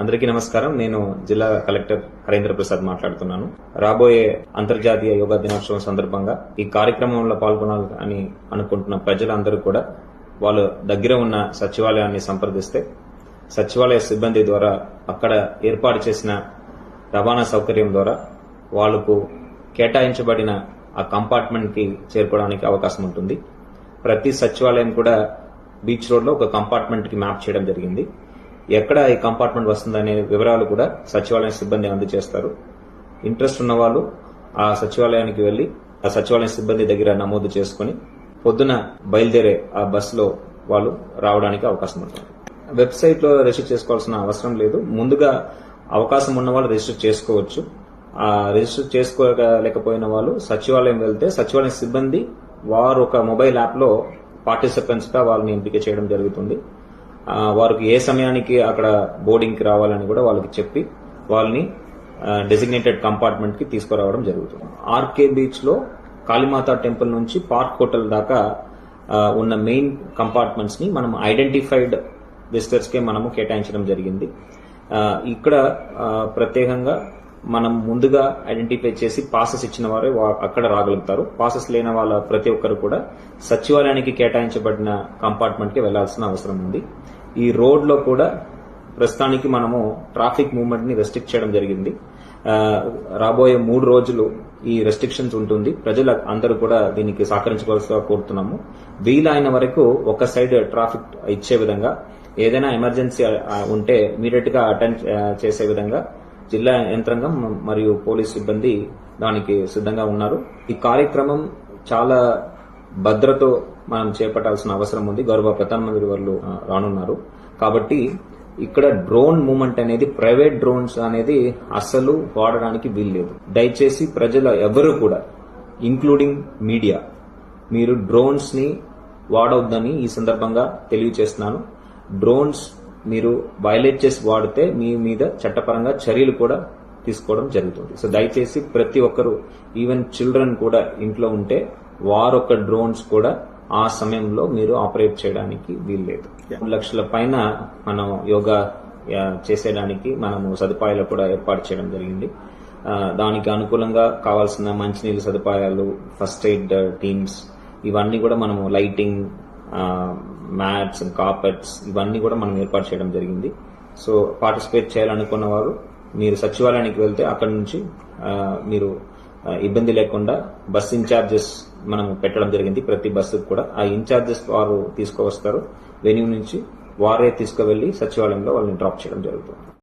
అందరికీ నమస్కారం. నేను జిల్లా కలెక్టర్ హరేంద్ర ప్రసాద్ మాట్లాడుతున్నాను. రాబోయే అంతర్జాతీయ యోగా దినోత్సవం సందర్భంగా ఈ కార్యక్రమంలో పాల్గొనాలని అనుకుంటున్న ప్రజలందరూ కూడా వాళ్ళు దగ్గర ఉన్న సచివాలయాన్ని సంప్రదిస్తే సచివాలయ సిబ్బంది ద్వారా అక్కడ ఏర్పాటు చేసిన రవాణా సౌకర్యం ద్వారా వాళ్ళకు కేటాయించబడిన ఆ కంపార్ట్మెంట్కి చేరుకోవడానికి అవకాశం ఉంటుంది. ప్రతి సచివాలయం కూడా బీచ్ రోడ్లో ఒక కంపార్ట్మెంట్కి మ్యాప్ చేయడం జరిగింది. ఎక్కడ ఈ కంపార్ట్మెంట్ వస్తుందనే వివరాలు కూడా సచివాలయం సిబ్బంది అందజేస్తారు. ఇంట్రెస్ట్ ఉన్న వాళ్ళు ఆ సచివాలయానికి వెళ్ళి ఆ సచివాలయం సిబ్బంది దగ్గర నమోదు చేసుకుని పొద్దున బయలుదేరే ఆ బస్సులో వాళ్ళు రావడానికి అవకాశం ఉంటుంది. వెబ్సైట్లో రిజిస్టర్ చేసుకోవాల్సిన అవసరం లేదు. ముందుగా అవకాశం ఉన్న వాళ్ళు రిజిస్టర్ చేసుకోవచ్చు. ఆ రిజిస్టర్ చేసుకోలేకపోయిన వాళ్ళు సచివాలయం వెళ్తే సచివాలయం సిబ్బంది వారు ఒక మొబైల్ యాప్లో పార్టిసిపెంట్స్గా వాళ్ళని ఎంపిక చేయడం జరుగుతుంది. వారికి ఏ సమయానికి అక్కడ బోర్డింగ్కి రావాలని కూడా వాళ్ళకి చెప్పి వాళ్ళని డెసిగ్నేటెడ్ కంపార్ట్మెంట్కి తీసుకురావడం జరుగుతుంది. ఆర్కే బీచ్లో కాళీమాత టెంపుల్ నుంచి పార్క్ హోటల్ దాకా ఉన్న మెయిన్ కంపార్ట్మెంట్స్ని మనం ఐడెంటిఫైడ్ విజిటర్స్ కే మనము కేటాయించడం జరిగింది. ఇక్కడ ప్రత్యేకంగా మనం ముందుగా ఐడెంటిఫై చేసి పాసెస్ ఇచ్చిన వారే వా- అక్కడ రాగలుగుతారు. పాసెస్ లేని వాళ్ళ ప్రతి ఒక్కరు కూడా సచివాలయానికి కేటాయించబడిన కంపార్ట్మెంట్కి వెళ్ళాల్సిన అవసరం ఉంది. ఈ రోడ్లో కూడా ప్రస్తుతానికి మనము ట్రాఫిక్ మూవ్మెంట్ని రెస్ట్రిక్ట్ చేయడం జరిగింది. రాబోయే మూడు రోజులు ఈ రెస్ట్రిక్షన్స్ ఉంటుంది. ప్రజలు అందరూ కూడా దీనికి సహకరించవలసిగా కోరుతున్నాము. వీలైన వరకు ఒక సైడ్ ట్రాఫిక్ ఇచ్చే విధంగా ఏదైనా ఎమర్జెన్సీ ఉంటే ఇమీడియట్గా అటెండ్ చేసే విధంగా జిల్లా యంత్రాంగం మరియు పోలీస్ సిబ్బంది దానికి సిద్ధంగా ఉన్నారు. ఈ కార్యక్రమం చాలా భద్రతో మనం చేపట్టాల్సిన అవసరం ఉంది. గౌరవ ప్రధానమంత్రి వాళ్ళు రానున్నారు. కాబట్టి ఇక్కడ డ్రోన్ మూమెంట్ అనేది ప్రైవేట్ డ్రోన్స్ అనేది అస్సలు వాడడానికి వీల్లేదు. దయచేసి ప్రజల ఎవరు కూడా ఇంక్లూడింగ్ మీడియా మీరు డ్రోన్స్ని వాడొద్దని ఈ సందర్భంగా తెలియజేస్తున్నాను డ్రోన్స్ మీరు వైలేట్ చేసి వాడితే మీ మీద చట్టపరంగా చర్యలు కూడా తీసుకోవడం జరుగుతుంది. సో దయచేసి ప్రతి ఒక్కరు ఈవెన్ చిల్డ్రన్ కూడా ఇంట్లో ఉంటే వారొక డ్రోన్స్ కూడా ఆ సమయంలో మీరు ఆపరేట్ చేయడానికి వీల్లేదు. మూడు లక్షల పైన మనం యోగా చేసేయడానికి మనము సదుపాయాలు కూడా ఏర్పాటు చేయడం జరిగింది. దానికి అనుకూలంగా కావాల్సిన మంచినీళ్ళ సదుపాయాలు ఫస్ట్ ఎయిడ్ టీమ్స్ ఇవన్నీ కూడా మనము లైటింగ్ మ్యాట్స్ కార్పెట్స్ ఇవన్నీ కూడా మనం ఏర్పాటు చేయడం జరిగింది. సో పార్టిసిపేట్ చేయాలనుకున్న వారు మీరు సచివాలయానికి వెళ్తే అక్కడ నుంచి మీరు ఇబ్బంది లేకుండా బస్ ఇన్ఛార్జెస్ మనం పెట్టడం జరిగింది. ప్రతి బస్సుకు కూడా ఆ ఇన్ఛార్జెస్ వారు తీసుకువస్తారు. వెన్యూ నుంచి వారే తీసుకువెళ్ళి సచివాలయంలో వాళ్ళని డ్రాప్ చేయడం జరుగుతుంది.